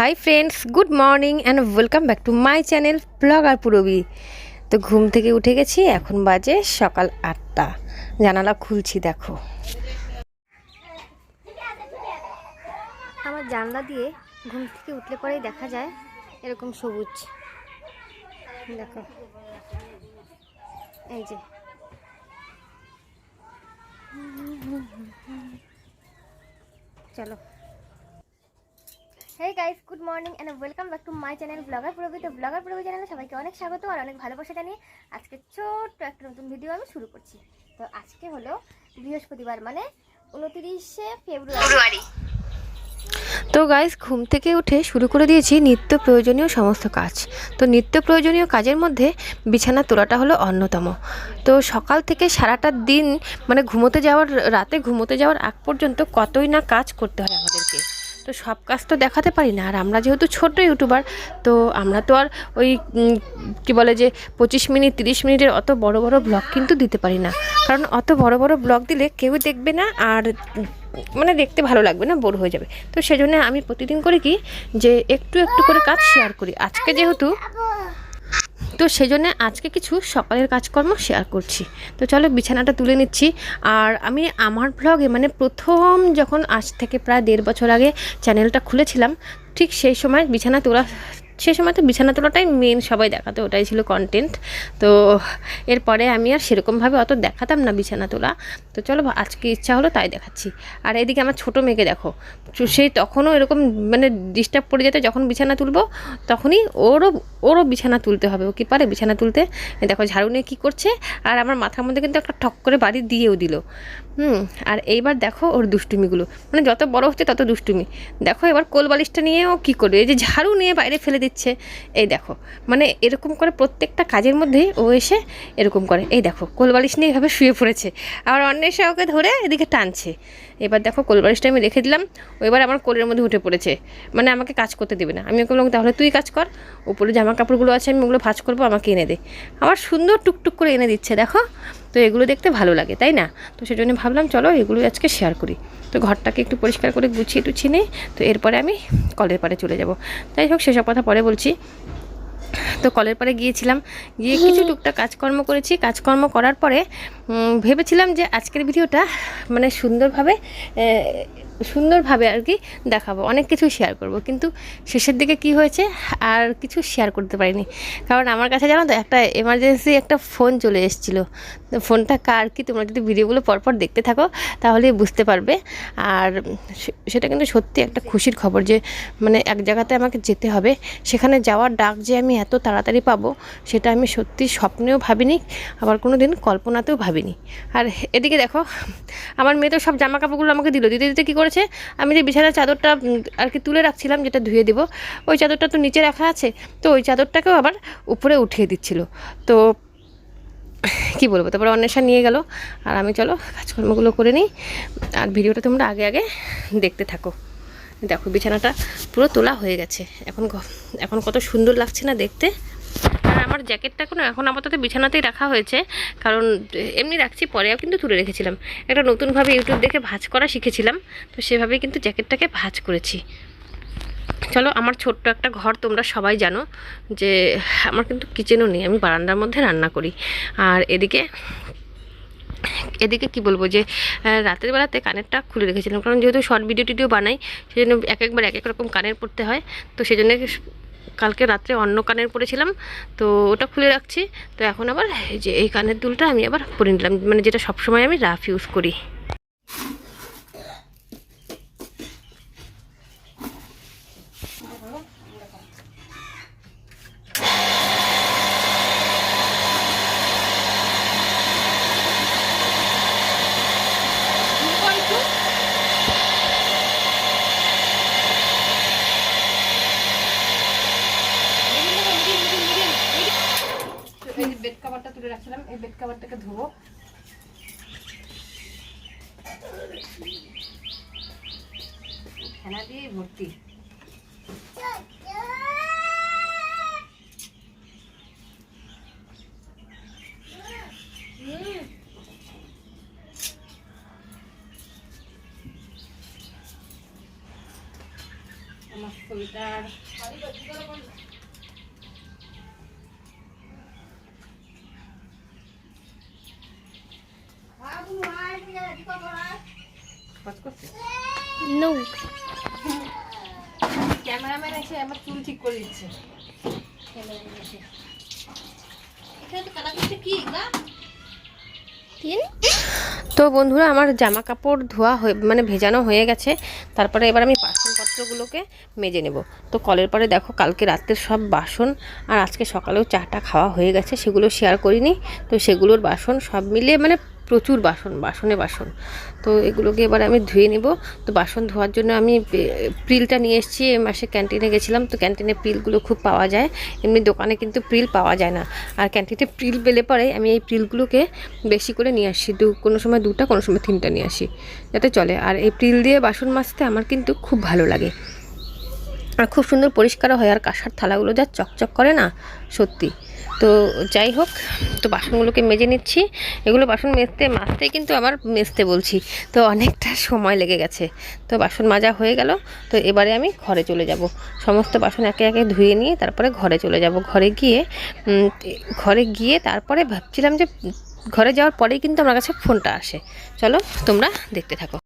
Hi friends good morning and welcome back to my channel vlogger Purbi তো ঘুম থেকে উঠে গেছি, এখন বাজে সকাল আটটা। জানালা খুলছি, দেখো। আমার জানলা দিয়ে ঘুম থেকে উঠলে পরেই দেখা যায় এরকম সবুজ। দেখো। এই যে। চলো। Hey guys good morning and welcome back to my channel vlogger Probi তো ব্লগার প্রবি চ্যানেলে সবাইকে অনেক স্বাগত আর অনেক ভালোবাসা জানিয়ে আজকে ছোট্ট একটা নতুন ভিডিও আমি শুরু করছি। তো আজকে হলো বৃহস্পতিবার মানে উনতিরিশে ফেব্রুয়ারি। তো গাইস ঘুম থেকে উঠে শুরু করে দিয়েছি নিত্য প্রয়োজনীয় সমস্ত কাজ। তো নিত্য প্রয়োজনীয় কাজের মধ্যে বিছানা তোলাটা হলো অন্যতম। তো সকাল থেকে সারাটা দিন মানে ঘুমোতে যাওয়ার রাতে ঘুমোতে যাওয়ার আগ পর্যন্ত কতই না কাজ করতে হয় আমাদেরকে। তো সব কাজ তো দেখাতে পারি না। আর আমরা যেহেতু ছোট ইউটিউবার, তো আমরা তো আর ওই কি বলে যে পঁচিশ মিনিট, তিরিশ মিনিটের অত বড় বড় ব্লগ কিন্তু দিতে পারি না। কারণ অত বড় বড় ব্লগ দিলে কেউ দেখবে না আর মানে দেখতে ভালো লাগবে না, বোর হয়ে যাবে। তো সেজন্য আমি প্রতিদিন করে কি যে একটু একটু করে কাজ শেয়ার করি। আজকে যেহেতু তো সেজন্য আজকে কিছু সকালের কাজকর্ম শেয়ার করছি। তো চলো বিছানাটা তুলে নিচ্ছি। আর আমি আমার ব্লগে মানে প্রথম যখন আজ থেকে প্রায় দেড় বছর আগে চ্যানেলটা খুলেছিলাম, ঠিক সেই সময় বিছানা তোলা সেই সময় তো বিছানা তোলাটাই মেন সবাই দেখাতো, ওটাই ছিল কন্টেন্ট তো এরপরে আমি আর সেরকমভাবে অত দেখাতাম না বিছানা তোলা। তো চলো, আজকে ইচ্ছা হলো তাই দেখাচ্ছি। আর এদিকে আমার ছোটো মেয়েকে দেখো। সেই তখনও এরকম মানে ডিস্টার্ব পড়ে যেতে, যখন বিছানা তুলবো, তখনই ওরও ওরও বিছানা তুলতে হবে। ও কি পারে বিছানা তুলতে? দেখো, ঝাড়ু নিয়ে কী করছে? আর আমার মাথার মধ্যে কিন্তু একটা ঠক করে বাড়ি দিয়েও দিল। হুম, আর এইবার দেখো ওর দুষ্টুমিগুলো। মানে যত বড় হচ্ছে তত দুষ্টুমি। দেখো এবার কোল বালিশটা ও কী করবে? এই যে ঝাড়ু নিয়ে বাইরে ফেলে দিচ্ছে। এই দেখো মানে এরকম করে প্রত্যেকটা কাজের মধ্যেই ও এসে এরকম করে। এই দেখো, কোল বালিশ নিয়ে এভাবে শুয়ে পড়েছে। আবার এসে ওকে ধরে এদিকে টানছে। এবার দেখো কোল বালিশটা আমি রেখে দিলাম। ও এবার আমার কোলের মধ্যে উঠে পড়েছে। মানে আমাকে কাজ করতে দেবে না। আমি ওকে বললাম, তাহলে তুই কাজ কর। উপরে জামা কাপড়গুলো আছে, আমি ওগুলো ভাঁজ করব, আমাকে এনে দে। আমার সুন্দর টুকটুক করে এনে দিচ্ছে, দেখো। তো এগুলো দেখতে ভালো লাগে তাই না? তো সেজন্য ভাবলাম চলো এগুলো আজকে শেয়ার করি। তো ঘরটাকে একটু পরিষ্কার করে গুছিয়ে টুছিয়ে নিই তো এরপরে আমি কলের পাড়ে চলে যাব। তাই হোক সেসব কথা পরে বলছি। তো কলের পরে গিয়েছিলাম গিয়ে কিছু টুকটাক কাজকর্ম করেছি। কাজকর্ম করার পরে ভেবেছিলাম যে আজকের ভিডিওটা মানে সুন্দরভাবে সুন্দরভাবে আর কি দেখাবো, অনেক কিছু শেয়ার করব। কিন্তু শেষের দিকে কি হয়েছে আর কিছু শেয়ার করতে পারিনি। কারণ আমার কাছে জানো তো একটা এমার্জেন্সি একটা ফোন চলে এসেছিল। ফোনটা কার কি তোমরা যদি ভিডিওগুলো পরপর দেখতে থাকো তাহলে বুঝতে পারবে। আর সেটা কিন্তু সত্যি একটা খুশির খবর যে মানে এক জায়গাতে আমাকে যেতে হবে। সেখানে যাওয়ার ডাক যে আমি এত তাড়াতাড়ি পাবো, সেটা আমি সত্যি স্বপ্নেও ভাবিনি, আবার কোনো দিন কল্পনাতেও ভাবিনি। আর এদিকে দেখো, আমার মেয়ে তো সব জামা কাপড়গুলো আমাকে দিল। দিতে দিতে কী করেছে। আমি যে বিছানার চাদরটা আর কি তুলে রাখছিলাম, যেটা ধুয়ে দেবো, ওই চাদরটা তো নিচে রাখা আছে, তো ওই চাদরটাকেও আবার উপরে উঠিয়ে দিচ্ছিল। তো কি বলব, তারপরে অন্বেষা নিয়ে গেল, আর আমি চলো কাজকর্মগুলো করে নিই। আর ভিডিওটা তোমরা আগে আগে দেখতে থাকো। দেখো, বিছানাটা পুরো তোলা হয়ে গেছে। এখন এখন কত সুন্দর লাগছে না দেখতে। আমার জ্যাকেটটা কোনো এখন আপাতত বিছানাতেই রাখা হয়েছে। কারণ, এমনি রাখছি পরেও কিন্তু তুলে রেখেছিলাম। একটা নতুনভাবে ইউটিউব দেখে ভাজ করা শিখেছিলাম। তো সেভাবেই কিন্তু জ্যাকেটটাকে ভাজ করেছি। চলো, আমার ছোট্ট একটা ঘর তোমরা সবাই জানো যে, আমার কিন্তু কিচেনও নেই, আমি বারান্দার মধ্যে রান্না করি। আর এদিকে এদিকে কি বলব যে রাতের বেলাতে কানেরটা খুলে রেখেছিলাম। কারণ যেহেতু শর্ট ভিডিও টিডিও বানাই, সেজন্য এক একবার এক এক রকম কানের পড়তে হয়। তো সেজন্য কালকে রাত্রে অন্য কানের পরেছিলাম, তো ওটা খুলে রাখছি। তো এখন আবার এই যে এই কানের দুলটা আমি আবার পরে নিলাম মানে যেটা সবসময় আমি রাফ ইউজ করি এই যে বেড কাভারটা তুলে কাভারটাকে ধোবো। ফেনা দিয়ে ভর্তি। আমার কবিতার কাজ করছে নো ক্যামেরাম্যান এসে আমার চুল ঠিক তো বন্ধুরা, আমার জামা কাপড় ধোয়া হয়ে মানে ভেজানো হয়ে গেছে। তারপরে এবার আমি বাসনপত্রগুলোকে মেজে নেব। তো কলের পরে দেখো, কালকে রাত্রের সব বাসন আর আজকে সকালেও চাটা খাওয়া হয়ে গেছে, সেগুলো শেয়ার করিনি। তো সেগুলোর বাসন সব মিলিয়ে মানে প্রচুর বাসন, বাসনে বাসন। তো এগুলোকে এবার আমি ধুয়ে নেব। তো বাসন ধোয়ার জন্য আমি প্রিলটা নিয়ে এসেছি। এ মাসে ক্যান্টিনে গেছিলাম। তো ক্যান্টিনে প্রিলগুলো খুব পাওয়া যায়। এমনি দোকানে কিন্তু প্রিল পাওয়া যায় না। আর ক্যান্টিনে প্রিল পেলে পরে আমি এই প্রিলগুলোকে বেশি করে নিয়ে আসি। দু, কোনো সময় দুটা, কোনো সময় তিনটা নিয়ে আসি। যাতে চলে। আর এই প্রিল দিয়ে বাসন মাজতে আমার কিন্তু খুব ভালো লাগে। আর খুব সুন্দর পরিষ্কারও হয়। আর কাঁসার থালাগুলো যা চকচক করে না, সত্যি। তো যাই হোক, তো বাসনগুলোকে মেজে নিচ্ছি। এগুলো বাসন মেজতে, মাজতেই কিন্তু আমার মেজতে বলছি। তো অনেকটা সময় লেগে গেছে। তো বাসন মাজা হয়ে গেল। তো এবারে আমি ঘরে চলে যাব। সমস্ত বাসন একে একে ধুয়ে নিয়ে তারপরে ঘরে চলে যাব। ঘরে গিয়ে ঘরে গিয়ে তারপরে ভাবছিলাম যে ঘরে যাওয়ার পরেই কিন্তু আমার কাছে ফোনটা আসে। চলো, তোমরা দেখতে থাকো।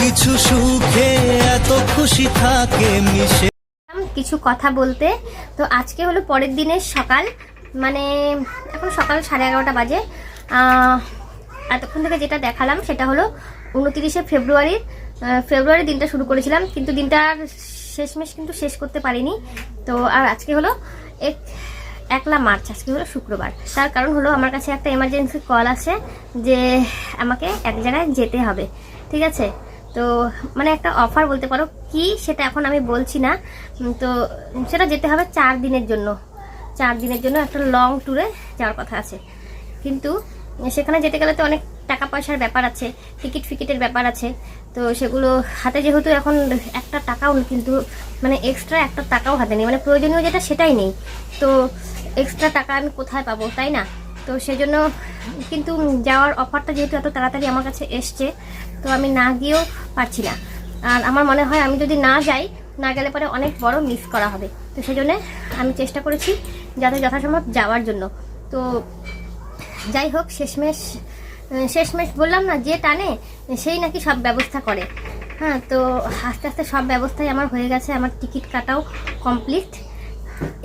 কিছু সুখে এত খুশি থাকে মিশে। কিছু কথা বলতে। তো আজকে হলো পরের দিনের সকাল। মানে এখন সকাল সাড়ে এগারোটা বাজে। এতক্ষণ থেকে যেটা দেখালাম সেটা হলো উনতিরিশে ফেব্রুয়ারির ফেব্রুয়ারি দিনটা শুরু করেছিলাম, কিন্তু দিনটা শেষমেশ কিন্তু শেষ করতে পারিনি। তো আর আজকে হলো এক, একলা মার্চ, আজকে হলো শুক্রবার। তার কারণ হলো আমার কাছে একটা এমার্জেন্সি কল আসে যে আমাকে এক জায়গায় যেতে হবে। ঠিক আছে? তো মানে একটা অফার বলতে পারো, কি সেটা এখন আমি বলছি না। তো সেটা যেতে হবে চার দিনের জন্য। চার দিনের জন্য একটা লং ট্যুরে যাওয়ার কথা আছে। কিন্তু সেখানে যেতে গেলে তো অনেক টাকা পয়সার ব্যাপার আছে টিকিট ফিকিটের ব্যাপার আছে। তো সেগুলো হাতে যেহেতু এখন একটা টাকাও কিন্তু মানে এক্সট্রা একটা টাকাও হাতে নেই। মানে প্রয়োজনীয় যেটা সেটাই নেই। তো এক্সট্রা টাকা আমি কোথায় পাবো, তাই না? তো সেজন্য কিন্তু যাওয়ার অফারটা যেহেতু এত তাড়াতাড়ি আমার কাছে এসছে তো আমি না গিয়েও পারছি না। আর আমার মনে হয় আমি যদি না যাই, না গেলে পরে অনেক বড় মিস করা হবে। তো সেই জন্যে আমি চেষ্টা করেছি যাতে যথাসম্ভব যাওয়ার জন্য। তো যাই হোক, শেষমেশ শেষমেশ বললাম না, যে টানে, সেই নাকি সব ব্যবস্থা করে। হ্যাঁ তো আস্তে আস্তে সব ব্যবস্থাই আমার হয়ে গেছে, আমার টিকিট কাটাও কমপ্লিট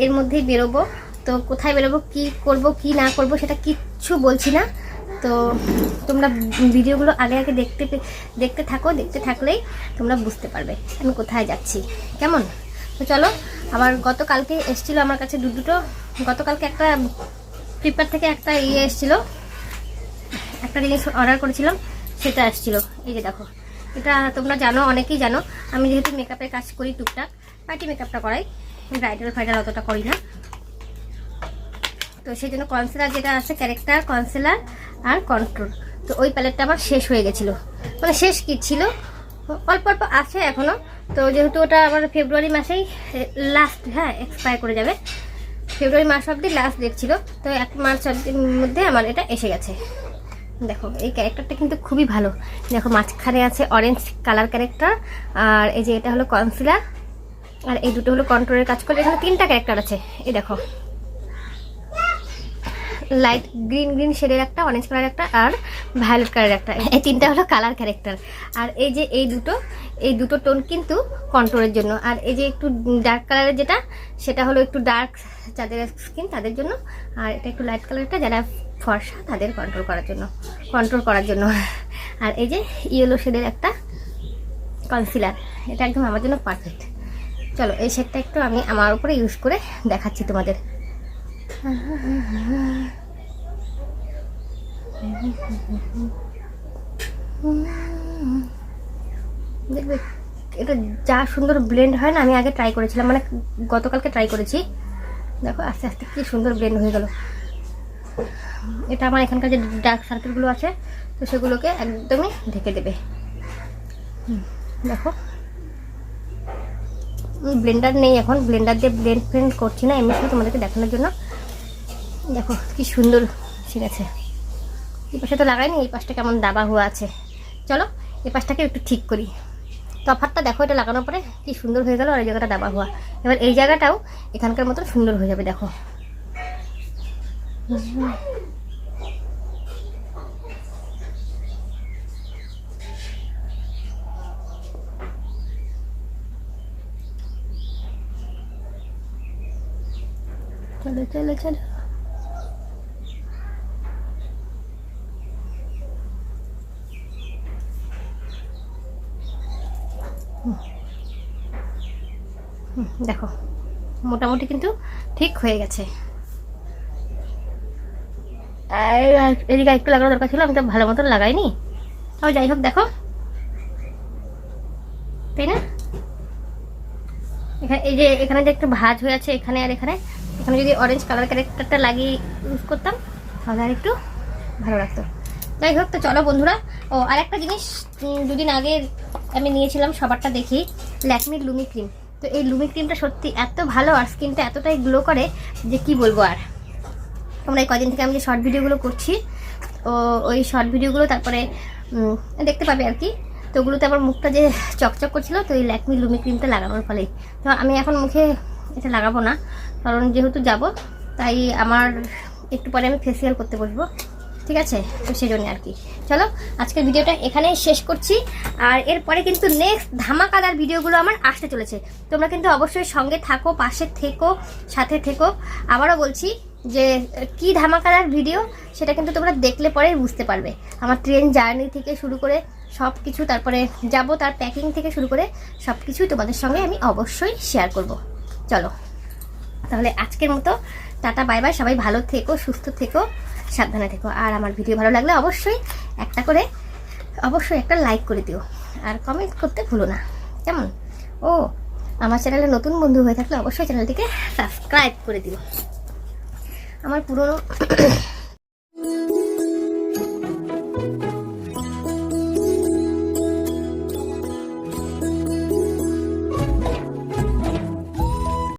এর মধ্যেই বেরোবো। তো কোথায় বেরোবো, কি করব, কি না করব, সেটা কিচ্ছু বলছি না। তো তোমরা ভিডিওগুলো আগে আগে দেখতে দেখতে থাকো, দেখতে থাকলেই তোমরা বুঝতে পারবে আমি কোথায় যাচ্ছি। কেমন? তো চলো, আমার গতকালকে এসেছিল আমার কাছে দু দুটো, গতকালকে একটা ফ্লিপকার্ট থেকে একটা ইয়ে এসেছিল, একটা জিনিস অর্ডার করেছিলাম, সেটা আসছিল এই যে দেখো, এটা তোমরা জানো, অনেকেই জানো, আমি যেহেতু মেকআপের কাজ করি টুকটাক, পার্টি মেকআপটা করাই ব্রাইডাল ফাইডাল অতটা করি না। তো সেই জন্য কনসিলার যেটা আছে ক্যারেক্টার কনসিলার আর কন্ট্রোল তো ওই প্যালেটটা আমার শেষ হয়ে গেছিল। মানে শেষ কি ছিল? অল্প অল্প আছে এখনও তো যেহেতু ওটা আমার ফেব্রুয়ারি মাসেই লাস্ট হ্যাঁ এক্সপায়ার করে যাবে। ফেব্রুয়ারি মাস অবধি লাস্ট ডেট ছিল। তো এক মার্চ অবধির মধ্যে আমার এটা এসে গেছে। দেখো, এই ক্যারেক্টারটা কিন্তু খুবই ভালো। দেখো, মাঝখানে আছে অরেঞ্জ কালার ক্যারেক্টার আর এই যে এটা হলো কনসিলার আর এই দুটো হলো কন্ট্রোলের কাজ করে এখানে তিনটা ক্যারেক্টার আছে। এই দেখো লাইট গ্রিন গ্রিন শেডের একটা অরেঞ্জ কালার একটা আর ভায়োলেট কালার একটা। এই তিনটা হলো কালার ক্যারেক্টার আর এই যে এই দুটো এই দুটো টোন কিন্তু কন্ট্রোলের জন্য। আর এই যে একটু ডার্ক কালারের যেটা, সেটা হলো একটু ডার্ক যাদের স্কিন তাদের জন্য। আর এটা একটু লাইট কালারটা যারা ফর্সা তাদের কন্ট্রোল করার জন্য কন্ট্রোল করার জন্য। আর এই যে ইয়েলো শেডের একটা কনসিলার এটা একদম আমার জন্য পারফেক্ট চলো, এই শেডটা একটু আমি আমার উপরে ইউজ করে দেখাচ্ছি তোমাদের। দেখবে, এটা যা সুন্দর ব্লেন্ড হয় না, আমি আগে ট্রাই করেছিলাম মানে গতকালকে ট্রাই করেছি। দেখো, আস্তে আস্তে কি সুন্দর ব্লেন্ড হয়ে গেল। এটা আমার এখানকার যে ডার্ক সার্কেলগুলো আছে, তো সেগুলোকে একদমই ঢেকে দেবে। দেখো। ব্লেন্ডার নেই এখন ব্লেন্ডার দিয়ে ব্লেন্ড ফ্লেন্ড করছি না এমনি তোমাদেরকে দেখানোর জন্য। দেখো, কি সুন্দর ঠিক আছে এই পাশে তো লাগাইনি, এই পাশটা কেমন দাবা হওয়া আছে। চলো, এই পাশটাকে একটু ঠিক করি। তফাতটা দেখো, এটা লাগানোর পরে কি সুন্দর হয়ে গেল আর এই জায়গাটা দাবা হওয়া। এবার এই জায়গাটাও এখানকার মতো সুন্দর হয়ে যাবে, দেখো। চলো চলো চলো। দেখো, মোটামুটি কিন্তু ঠিক হয়ে গেছে। এদিকে একটু লাগানো দরকার ছিল, আমি তো ভালো মতন লাগাইনি। তাও যাই হোক, দেখো। তাই না? এখানে এই যে এখানে যে একটু ভাজ হয়ে আছে এখানে আর এখানে এখানে যদি অরেঞ্জ কালার ক্যারেক্টারটা লাগিয়ে ইউজ করতাম, তাহলে আর একটু ভালো লাগতো। যাই হোক, তো চলো বন্ধুরা, ও আর একটা জিনিস দুদিন আগে আমি নিয়েছিলাম সবারটা দেখি, ল্যাকমির লুমি ক্রিম তো এই লুমি ক্রিমটা সত্যি এত ভালো আর স্কিনটা এতটাই গ্লো করে যে কি বলব আর। তোমরা এই কদিন থেকে আমি যে শর্ট ভিডিওগুলো করছি, ও ওই শর্ট ভিডিওগুলো তারপরে দেখতে পাবে আর কি। তো ওগুলোতে আমার মুখটা যে চকচক করছিল, তো এই ল্যাকমি লুমি ক্রিমটা লাগানোর ফলেই। তো আমি এখন মুখে এটা লাগাবো না, কারণ যেহেতু যাব, তাই আমার একটু পরে আমি ফেসিয়াল করতে বসবো। ঠিক আছে? তো সেই জন্য আর কি। চলো, আজকের ভিডিওটা এখানেই শেষ করছি। আর এরপরে কিন্তু নেক্সট ধামাকাদার ভিডিওগুলো আমার আসতে চলেছে। তোমরা কিন্তু অবশ্যই সঙ্গে থাকো, পাশে থেকো, সাথে থেকো। আবারও বলছি যে, কি ধামাকাদার ভিডিও, সেটা কিন্তু তোমরা দেখলে পরেই বুঝতে পারবে। আমার ট্রেন জার্নি থেকে শুরু করে সব কিছু তারপরে যাব তার প্যাকিং থেকে শুরু করে সব কিছুই তোমাদের সঙ্গে আমি অবশ্যই শেয়ার করব। চলো, তাহলে আজকের মতো টাটা, বাই বাই। সবাই ভালো থেকো, সুস্থ থেকো, সাবধানে থেকো। আর আমার ভিডিও ভালো লাগলে অবশ্যই একটা করে, অবশ্যই একটা লাইক করে দিও। আর কমেন্ট করতে ভুলো না। কেমন? ও, আমার চ্যানেলে নতুন বন্ধু হয়ে থাকলে অবশ্যই চ্যানেলটিকে সাবস্ক্রাইব করে দিও। আমার পুরনো